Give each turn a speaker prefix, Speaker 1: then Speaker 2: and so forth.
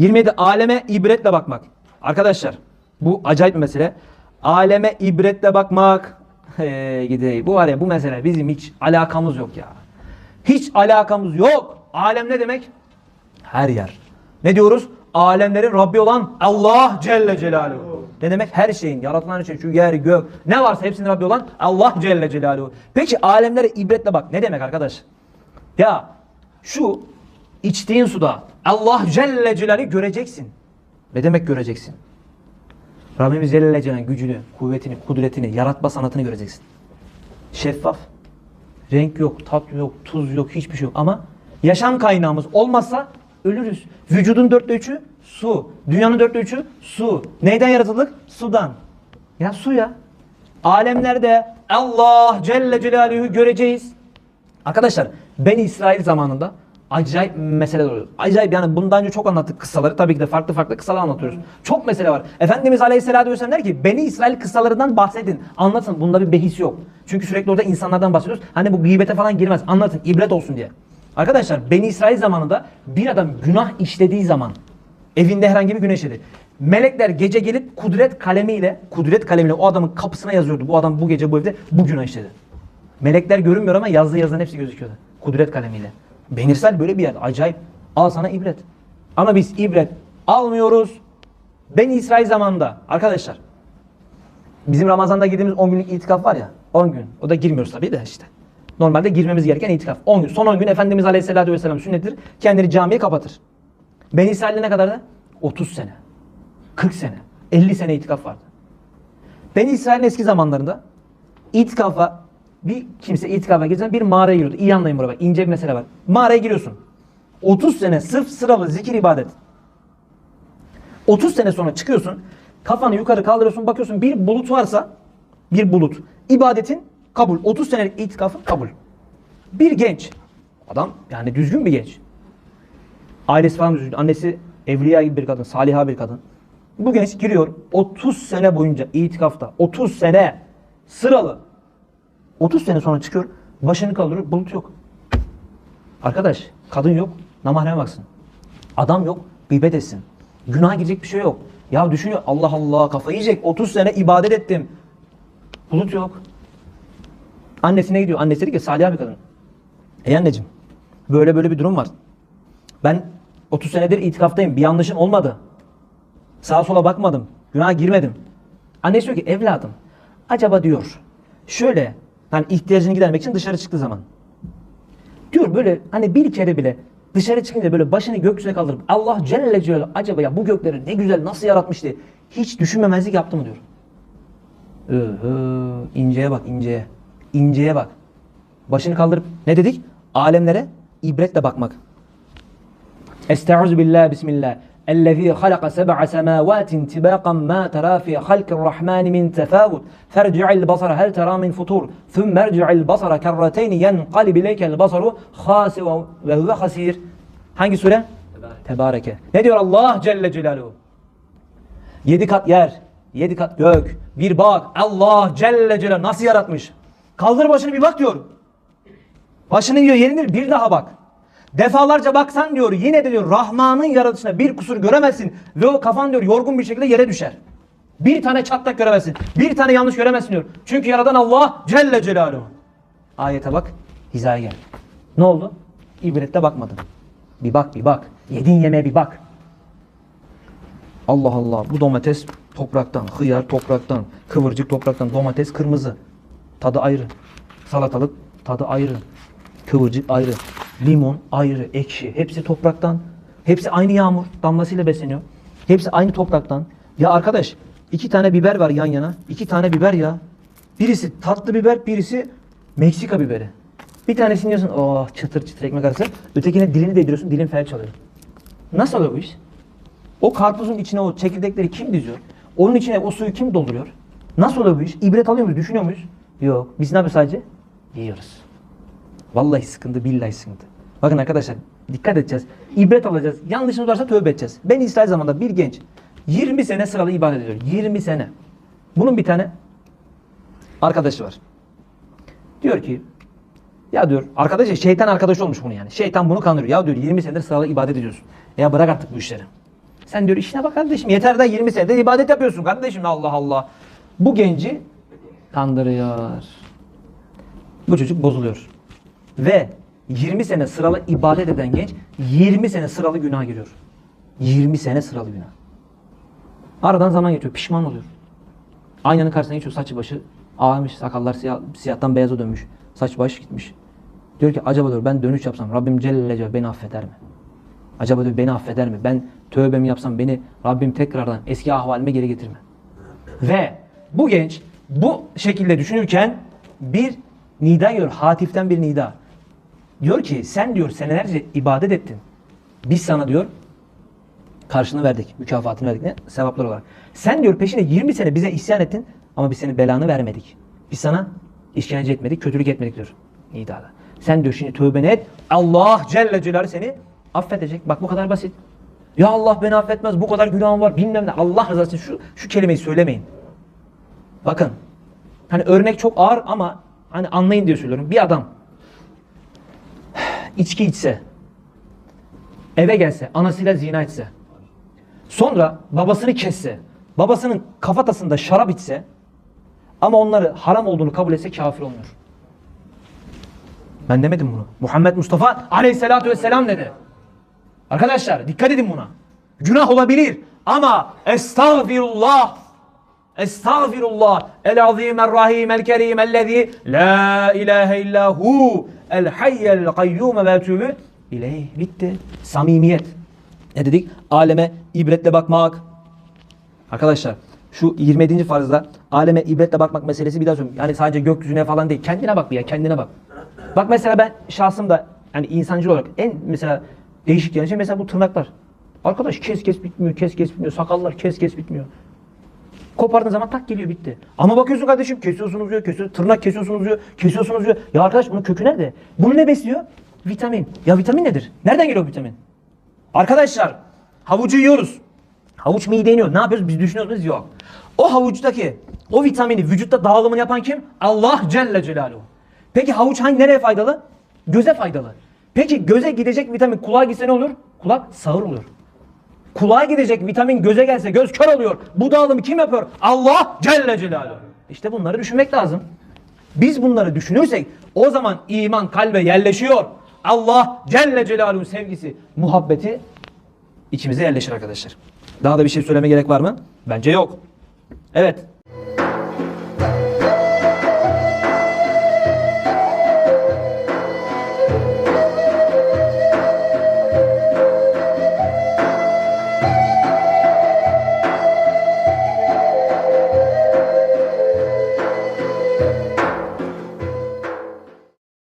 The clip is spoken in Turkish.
Speaker 1: 27 aleme ibretle bakmak. Arkadaşlar bu acayip bir mesele. Aleme ibretle bakmak. Hey gidey. Bu var ya bu mesele bizim hiç alakamız yok ya. Hiç alakamız yok. Alem ne demek? Her yer. Ne diyoruz? Alemlerin Rabbi olan Allah Celle Celaluhu. Ne demek? Her şeyin, yaratılan her şey, şu yer, gök, ne varsa hepsinin Rabbi olan Allah Celle Celaluhu. Peki alemlere ibretle bak. Ne demek arkadaş? Ya şu içtiğin suda Allah Celle Celaluhu göreceksin. Ne demek göreceksin? Rabbimiz Celle Celaluhu'nun gücünü, kuvvetini, kudretini, yaratma sanatını göreceksin. Şeffaf. Renk yok, tat yok, tuz yok, hiçbir şey yok. Ama yaşam kaynağımız olmazsa ölürüz. Vücudun dörtte üçü su. Dünyanın dörtte üçü su. Neyden yaratıldık? Sudan. Ya su ya. Alemlerde Allah Celle Celaluhu göreceğiz. Arkadaşlar ben İsrail zamanında acayip meseleler oluyor. Acayip yani bundan önce çok anlattık kıssaları. Tabii ki de farklı farklı kıssalar anlatıyoruz. Çok mesele var. Efendimiz Aleyhisselatü Vesselam der ki Beni İsrail kıssalarından bahsedin. Anlatın. Bunda bir behis yok. Çünkü sürekli orada insanlardan bahsediyoruz. Hani bu gıybete falan girmez. Anlatın. ibret olsun diye. Arkadaşlar Beni İsrail zamanında bir adam günah işlediği zaman evinde herhangi bir günah işledi. Melekler gece gelip kudret kalemiyle kudret kalemiyle o adamın kapısına yazıyordu. Bu adam bu gece bu evde bu günah işledi. Melekler görünmüyor ama yazdığı yazıların hepsi gözüküyordu. Kudret kalemiyle. Benirsel böyle bir yer. Acayip. Al sana ibret. Ama biz ibret almıyoruz. Ben İsrail zamanında arkadaşlar bizim Ramazan'da girdiğimiz 10 günlük itikaf var ya 10 gün. O da girmiyoruz tabii de işte. Normalde girmemiz gereken itikaf. 10 gün. Son 10 gün Efendimiz Aleyhisselatü Vesselam sünnettir. Kendini camiye kapatır. Ben İsrail'de ne kadardı? 30 sene. 40 sene. 50 sene itikaf vardı. Ben İsrail'in eski zamanlarında itikafa bir kimse itikafa girsen bir mağaraya giriyordu. İyi anlayın buraya bak. ince bir mesele var. Mağaraya giriyorsun. 30 sene sırf sıralı zikir ibadet. 30 sene sonra çıkıyorsun. Kafanı yukarı kaldırıyorsun. Bakıyorsun bir bulut varsa bir bulut. ibadetin kabul. 30 senelik itikafın kabul. Bir genç. Adam yani düzgün bir genç. Ailesi falan düzgün. Annesi evliya gibi bir kadın. Saliha bir kadın. Bu genç giriyor 30 sene boyunca itikafta 30 sene sıralı 30 sene sonra çıkıyor başını kaldırıyor bulut yok. Arkadaş kadın yok namahreme baksın. Adam yok gıybet etsin. Günah girecek bir şey yok. Ya düşünüyor Allah Allah kafayı yiyecek 30 sene ibadet ettim. Bulut yok. Annesine gidiyor. Annesi dedi ki Salih bir kadın. Ey anneciğim böyle böyle bir durum var. Ben 30 senedir itikaftayım. Bir yanlışım olmadı. Sağa sola bakmadım. Günaha girmedim. Annesi diyor ki evladım acaba diyor şöyle hani ihtiyacını gidermek için dışarı çıktığı zaman diyor böyle hani bir kere bile dışarı çıkınca böyle başını gökyüzüne kaldırıp Allah Celle Celaluhu acaba ya bu gökleri ne güzel nasıl yaratmış diye hiç düşünmemezlik yaptı mı diyor. Öhö, inceye bak inceye. İnceye bak. Başını kaldırıp ne dedik? Alemlere ibretle bakmak. Estaizu billah bismillah. الذي خلق سبع سماوات طباقا ما ترى في خلق الرحمن من تفاوت فارجع البصر هل ترى من فطور ثم ارجع البصر كرتين ينقلب إليك البصر خاسئا وهو خسير Hangi sure? Tebareke. Ne diyor Allah Celle Celaluhu? Yedi kat yer, yedi kat gök, bir bak. Allah Celle Celaluhu nasıl yaratmış? Kaldır başını bir bak diyor. Başını yiyor yenilir bir daha bak. Defalarca baksan diyor yine de diyor Rahman'ın yaratışına bir kusur göremezsin. Ve o kafan diyor yorgun bir şekilde yere düşer. Bir tane çatlak göremezsin. Bir tane yanlış göremezsin diyor. Çünkü yaradan Allah Celle Celaluhu. Ayete bak hizaya gel. Ne oldu? İbrette bakmadın. Bir bak bir bak. Yediğin yemeğe bir bak. Allah Allah bu domates topraktan, hıyar topraktan, kıvırcık topraktan, domates kırmızı. Tadı ayrı. Salatalık tadı ayrı. Kıvırcık ayrı. Limon ayrı, ekşi. Hepsi topraktan. Hepsi aynı yağmur damlasıyla besleniyor. Hepsi aynı topraktan. Ya arkadaş iki tane biber var yan yana. İki tane biber ya. Birisi tatlı biber, birisi Meksika biberi. Bir tanesini diyorsun oh çıtır çıtır ekmek arası. Ötekine dilini değdiriyorsun dilin felç alıyor. Nasıl oluyor bu iş? O karpuzun içine o çekirdekleri kim diziyor? Onun içine o suyu kim dolduruyor? Nasıl oluyor bu iş? İbret alıyor muyuz? Düşünüyor muyuz? Yok. Biz ne yapıyoruz sadece? Yiyoruz. Vallahi sıkıntı, billahi sıkıntı. Bakın arkadaşlar dikkat edeceğiz. İbret alacağız. Yanlışımız varsa tövbe edeceğiz. Ben İsrail zamanında bir genç 20 sene sıralı ibadet ediyor. 20 sene. Bunun bir tane arkadaşı var. Diyor ki ya diyor arkadaşı şeytan arkadaş olmuş bunu yani. Şeytan bunu kandırıyor. Ya diyor 20 senedir sıralı ibadet ediyorsun. Ya bırak artık bu işleri. Sen diyor işine bak kardeşim. Yeter de 20 senedir ibadet yapıyorsun kardeşim. Allah Allah. Bu genci kandırıyor. Bu çocuk bozuluyor. Ve 20 sene sıralı ibadet eden genç 20 sene sıralı günah giriyor. 20 sene sıralı günah. Aradan zaman geçiyor. Pişman oluyor. Aynanın karşısına geçiyor. Saçı başı ağarmış. Sakallar siyah, siyahtan beyaza dönmüş. Saç baş gitmiş. Diyor ki acaba diyor ben dönüş yapsam Rabbim Celle Celle beni affeder mi? Acaba diyor beni affeder mi? Ben tövbemi yapsam beni Rabbim tekrardan eski ahvalime geri getirme. Ve bu genç bu şekilde düşünürken bir nida geliyor. Hatiften bir nida. Diyor ki sen diyor senelerce ibadet ettin. Biz sana diyor karşını verdik. Mükafatını verdik. Ne? Sevaplar olarak. Sen diyor peşine 20 sene bize isyan ettin ama biz senin belanı vermedik. Biz sana işkence etmedik, kötülük etmedik diyor. Nida'da. Sen diyor şimdi tövbeni et. Allah Celle Celaluhu seni affedecek. Bak bu kadar basit. Ya Allah beni affetmez. Bu kadar günahım var. Bilmem ne. Allah rızası şu, şu kelimeyi söylemeyin. Bakın. Hani örnek çok ağır ama hani anlayın diye söylüyorum. Bir adam içki içse, eve gelse, anasıyla zina etse, sonra babasını kesse, babasının kafatasında şarap içse ama onları haram olduğunu kabul etse kafir olmuyor. Ben demedim bunu. Muhammed Mustafa aleyhissalatü vesselam dedi. Arkadaşlar dikkat edin buna. Günah olabilir ama estağfirullah. Estağfirullah. El azim el rahim el kerim ellezî la ilahe illa hu el hayyel kayyum ve ileyh. Bitti. Samimiyet. Ne dedik? Aleme ibretle bakmak. Arkadaşlar şu 27. farzda aleme ibretle bakmak meselesi bir daha söyleyeyim. Yani sadece gökyüzüne falan değil. Kendine bak bir ya kendine bak. Bak mesela ben şahsımda yani insancıl olarak en mesela değişik gelen şey mesela bu tırnaklar. Arkadaş kes kes bitmiyor, kes kes bitmiyor. Sakallar kes kes bitmiyor. Kopardığın zaman tak geliyor bitti. Ama bakıyorsun kardeşim kesiyorsunuz diyor, kesiyor, tırnak kesiyorsunuz diyor, kesiyorsunuz diyor. Ya arkadaş bunun kökü nerede? Bunu ne besliyor? Vitamin. Ya vitamin nedir? Nereden geliyor vitamin? Arkadaşlar havucu yiyoruz. Havuç mideye iniyor. Ne yapıyoruz? Biz düşünüyoruz biz yok. O havuçtaki o vitamini vücutta dağılımını yapan kim? Allah Celle Celaluhu. Peki havuç hangi nereye faydalı? Göze faydalı. Peki göze gidecek vitamin kulağa gitse ne olur? Kulak sağır olur. Kulağa gidecek vitamin göze gelse göz kör oluyor. Bu dağılımı kim yapıyor? Allah Celle Celaluhu. İşte bunları düşünmek lazım. Biz bunları düşünürsek o zaman iman kalbe yerleşiyor. Allah Celle Celaluhu sevgisi, muhabbeti içimize yerleşir arkadaşlar. Daha da bir şey söyleme gerek var mı? Bence yok. Evet.